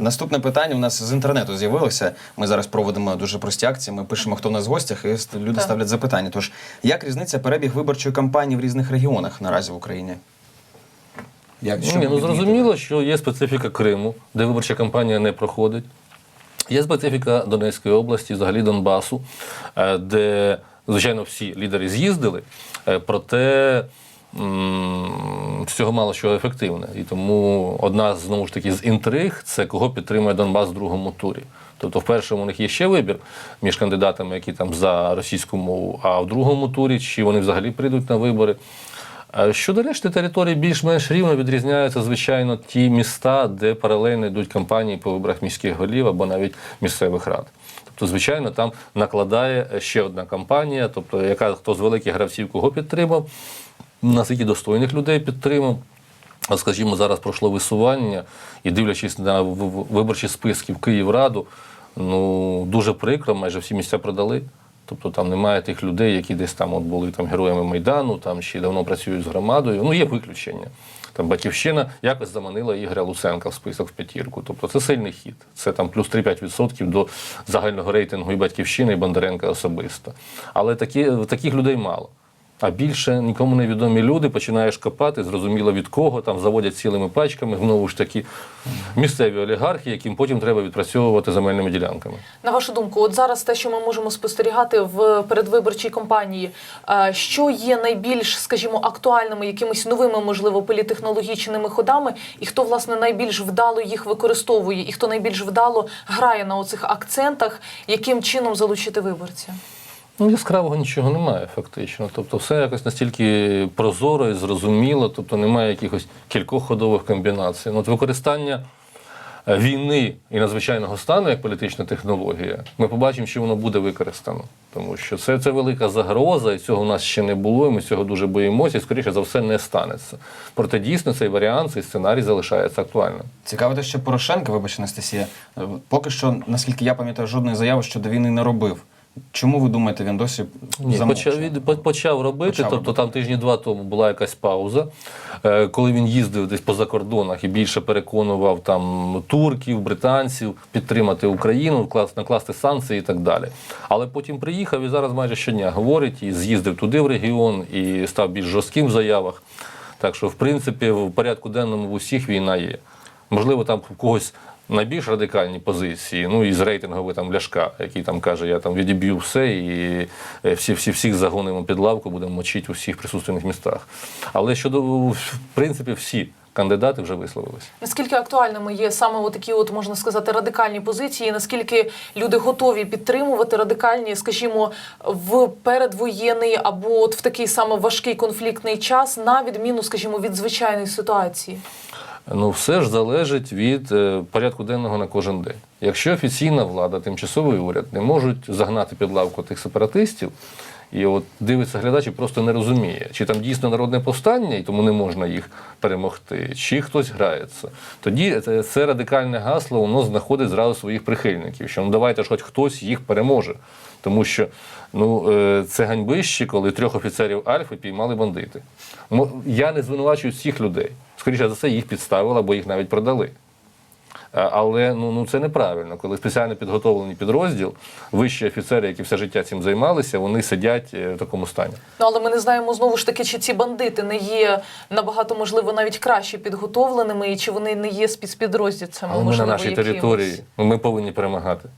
Наступне питання у нас з інтернету з'явилося. Ми зараз проводимо дуже прості акції. Ми пишемо, хто в нас в гостях, і люди Так. ставлять запитання. Тож, як різниця перебіг виборчої кампанії в різних регіонах наразі в Україні? Як, Ні, ну зрозуміло, що є специфіка Криму, де виборча кампанія не проходить. Є специфіка Донецької області, взагалі Донбасу, е, де, звичайно, всі лідери з'їздили, е, проте цього мало що ефективне. І тому одна знову ж таки з інтриг це кого підтримує Донбас в другому турі. Тобто, в першому у них є ще вибір між кандидатами, які там за російську мову, а в другому турі чи вони взагалі прийдуть на вибори. Е, Щодо решти територій, більш-менш рівно відрізняються, звичайно, ті міста, де паралельно йдуть кампанії по виборах міських голів або навіть місцевих рад. Тобто, звичайно, там накладає ще одна кампанія, тобто яка хто з великих гравців кого підтримав, наскільки достойних людей підтримав. Скажімо, зараз пройшло висування, і дивлячись на виборчі списки в Київраду, ну дуже прикро, майже всі місця продали. Тобто там немає тих людей, які десь там от були там героями Майдану, там ще давно працюють з громадою. Ну, є виключення. Там Батьківщина якось заманила Ігоря Луценка в список в п'ятірку. Тобто це сильний хід. Це там плюс 3-5% до загального рейтингу і Батьківщини, і Бондаренка особисто. Але такі, таких людей мало. А більше нікому не відомі люди починаєш копати, зрозуміло від кого, там заводять цілими пачками, знову ж таки, місцеві олігархи, яким потім треба відпрацьовувати земельними ділянками. На вашу думку, от зараз те, що ми можемо спостерігати в передвиборчій кампанії, е, що є найбільш, скажімо, актуальними, якимись новими, можливо, політехнологічними ходами, і хто власне найбільш вдало їх використовує, і хто найбільш вдало грає на оцих акцентах, яким чином залучити виборця? Ну, яскравого нічого немає, фактично. Тобто, все якось настільки прозоро і зрозуміло, тобто немає якихось кількох ходових комбінацій. Ну, от використання е, війни і надзвичайного стану як політична технологія, ми побачимо, що воно буде використано. Тому що це, це велика загроза, і цього у нас ще не було, і ми цього дуже боїмося, і скоріше за все не станеться. Проте дійсно цей варіант, цей сценарій залишається актуальним. Цікаво те, що Порошенко, вибач, Анастасія, е, поки що, наскільки я пам'ятаю, жодної заяви щодо війни не робив. Чому ви думаєте, він досі Ні, замовчує? почав, від- почав робити, Почав тобто робити. там тижні два тому була якась пауза, е, коли він їздив десь по закордонах і більше переконував там турків, британців підтримати Україну, вклас- накласти санкції і так далі. Але потім приїхав і зараз майже щодня говорить і з'їздив туди в регіон і став більш жорстким в заявах. Так що, в принципі, в порядку денному в усіх війна є. Можливо, там в когось найбільш радикальні позиції, ну і з рейтинговий там Ляшка, який там каже, я там відіб'ю все і е, всі, всі, всіх загонимо під лавку, будемо мочити у всіх присутственних містах. Але щодо, в принципі, всі кандидати вже висловились. Наскільки актуальними є саме такі, от можна сказати, радикальні позиції? Наскільки люди готові підтримувати радикальні, скажімо, в передвоєнний або от в такий саме важкий конфліктний час, на відміну, скажімо, від звичайної ситуації? Ну, все ж залежить від е, порядку денного на кожен день. Якщо офіційна влада, тимчасовий уряд не можуть загнати під лавку тих сепаратистів, і от дивиться глядач і просто не розуміє, чи там дійсно народне повстання, і тому не можна їх перемогти, чи хтось грається. Тоді це, радикальне гасло воно знаходить зразу своїх прихильників, що ну давайте ж хоч хтось їх переможе. Тому що ну, е, це ганьбище, коли трьох офіцерів Альфи піймали бандити. Я не звинувачую всіх людей. Скоріше за все, їх підставили або їх навіть продали. Але ну, ну це неправильно, коли спеціально підготовлений підрозділ, вищі офіцери, які все життя цим займалися, вони сидять е, в такому стані. Ну але ми не знаємо знову ж таки, чи ці бандити не є набагато можливо навіть краще підготовленими, і чи вони не є спецпідрозділцями. Але ми на нашій якимось. території ну, ми повинні перемагати.